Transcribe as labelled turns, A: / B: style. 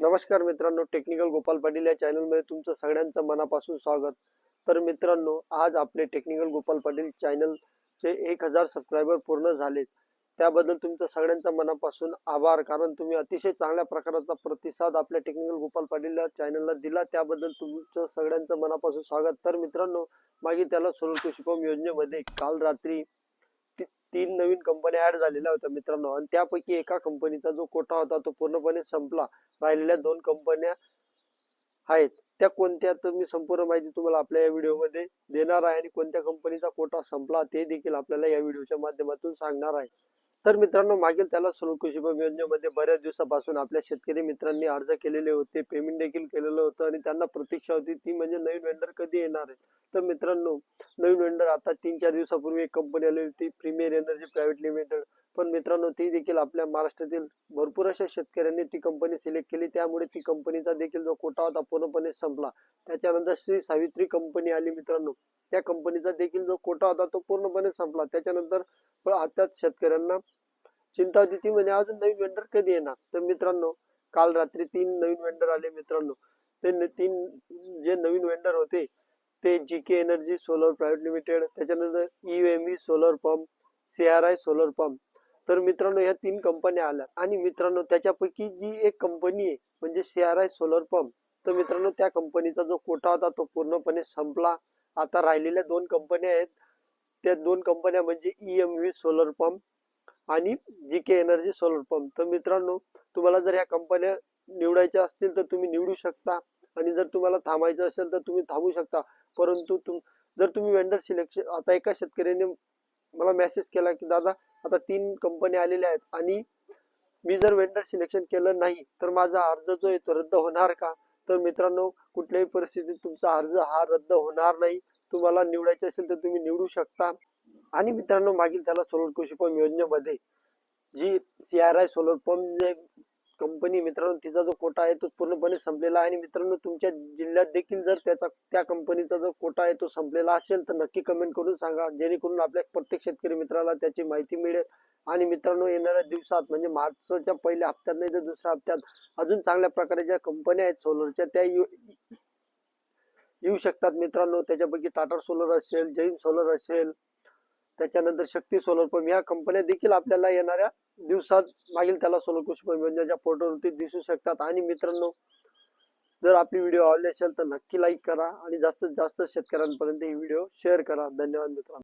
A: नमस्कार मित्रांनो टेक्निकल गोपाल पाटील या चॅनलमध्ये तुमचं सगळ्यांचं मनापासून स्वागत. तर मित्रांनो आज आपले टेक्निकल गोपाल पाटील चॅनलचे एक हजार सबस्क्रायबर पूर्ण झालेत. त्याबद्दल तुमचं सगळ्यांचा मनापासून आभार कारण तुम्ही अतिशय चांगल्या प्रकारचा प्रतिसाद आपल्या टेक्निकल गोपाल पाटील या चॅनलला दिला. त्याबद्दल तुमचं सगळ्यांचं मनापासून स्वागत. तर मित्रांनो मागे त्याला सोलर कृषी योजनेमध्ये काल रात्री तीन नवीन कंपन्या ऍड झालेल्या होत्या मित्रांनो. आणि त्यापैकी एका कंपनीचा जो कोटा होता तो पूर्णपणे संपला. राहिलेल्या दोन कंपन्या आहेत. त्या कोणत्या तर मी संपूर्ण माहिती तुम्हाला आपल्या या व्हिडिओमध्ये देणार आहे. आणि कोणत्या कंपनीचा कोटा संपला ते देखील आपल्याला या व्हिडिओच्या माध्यमातून सांगणार आहे. तर मित्रांनो मागील त्याला सुरू कृषी योजनेमध्ये बऱ्याच दिवसापासून आपल्या शेतकरी मित्रांनी अर्ज केलेले होते. पेमेंट देखील केलेलं होतं आणि त्यांना प्रतीक्षा होती. ती म्हणजे नवीन वेंडर कधी येणार आहे? तर मित्रांनो नवीन वेंडर आता तीन चार दिवसापूर्वी एक कंपनी आली होती. प्रीमियर एनर्जी प्रायव्हेट लिमिटेड पण मित्रांनो ती देखील आपल्या महाराष्ट्रातील भरपूर अशा शेतकऱ्यांनी ती कंपनी सिलेक्ट केली. त्यामुळे ती कंपनीचा देखील जो कोटा होता पूर्णपणे संपला. त्याच्यानंतर श्री सावित्री कंपनी आली मित्रांनो. त्या कंपनीचा देखील जो कोटा होता तो पूर्णपणे संपला. त्याच्यानंतर पण आताच शेतकऱ्यांना चिंता होती. ती म्हणजे अजून नवीन वेंडर कधी येणार? तर मित्रांनो काल रात्री तीन नवीन वेंडर आले मित्रांनो. ते तीन जे नवीन वेंडर होते ते G K energy solar private limited त्याच्यानंतर U M E solar pump C R I solar pump तर मित्रांनो ह्या तीन कंपन्या आल्या. आणि मित्रांनो त्याच्यापैकी जी एक कंपनी आहे म्हणजे C R I solar pump तर मित्रांनो त्या कंपनीचा जो कोटा होता तो पूर्णपणे संपला. आता राहिलेल्या दोन कंपन्या आहेत. त्या दोन कंपन्या म्हणजे E M V solar pump आणि G K energy solar pump तर मित्रांनो तुम्हाला जर या कंपन्या निवडायच्या असतील तर तुम्ही निवडू शकता. आणि जर तुम्हाला थांबायचं असेल तर तुम्ही थांबू शकता. परंतु तुम जर तुम्ही वेंडर सिलेक्शन आता एका शेतकऱ्याने मला मेसेज केला की दादा आता तीन कंपन्या आलेल्या आहेत आणि मी जर वेंडर सिलेक्शन केलं नाही तर माझा अर्ज जो आहे तो रद्द होणार का? तर मित्रांनो कुठल्याही परिस्थितीत तुमचा अर्ज हा रद्द होणार नाही. तुम्हाला निवडायचे असेल तर तुम्ही निवडू शकता. आणि मित्रांनो मागील त्याला सोलर कृषी पंप योजनेमध्ये G C R I solar pump जे कंपनी मित्रांनो तिचा जो कोटा आहे तो पूर्णपणे संपलेला आहे. आणि मित्रांनो तुमच्या जिल्ह्यात देखील जर त्याचा त्या कंपनीचा जो कोटा आहे तो संपलेला असेल तर नक्की कमेंट करून सांगा. जेणेकरून आपल्या प्रत्येक शेतकरी मित्राला त्याची माहिती मिळेल. आणि मित्रांनो येणाऱ्या दिवसात म्हणजे मार्चच्या पहिल्या हप्त्यात नाही तर दुसऱ्या हप्त्यात अजून चांगल्या प्रकारे ज्या कंपन्या आहेत सोलरच्या त्या येऊ येऊ शकतात मित्रांनो. त्याच्यापैकी टाटा सोलर असेल जैन सोलर असेल त्याच्यानंतर शक्ती सोलर पंप या कंपन्या देखील आपल्याला येणाऱ्या दिवसात मागील त्याला सोलर कृषी पंप योजनेच्या पोर्टलवरती दिसू शकतात. आणि मित्रांनो जर आपली व्हिडिओ आवडली असेल तर नक्की लाईक करा आणि जास्तीत जास्त शेतकऱ्यांपर्यंत ही व्हिडिओ शेअर करा. धन्यवाद मित्रांनो.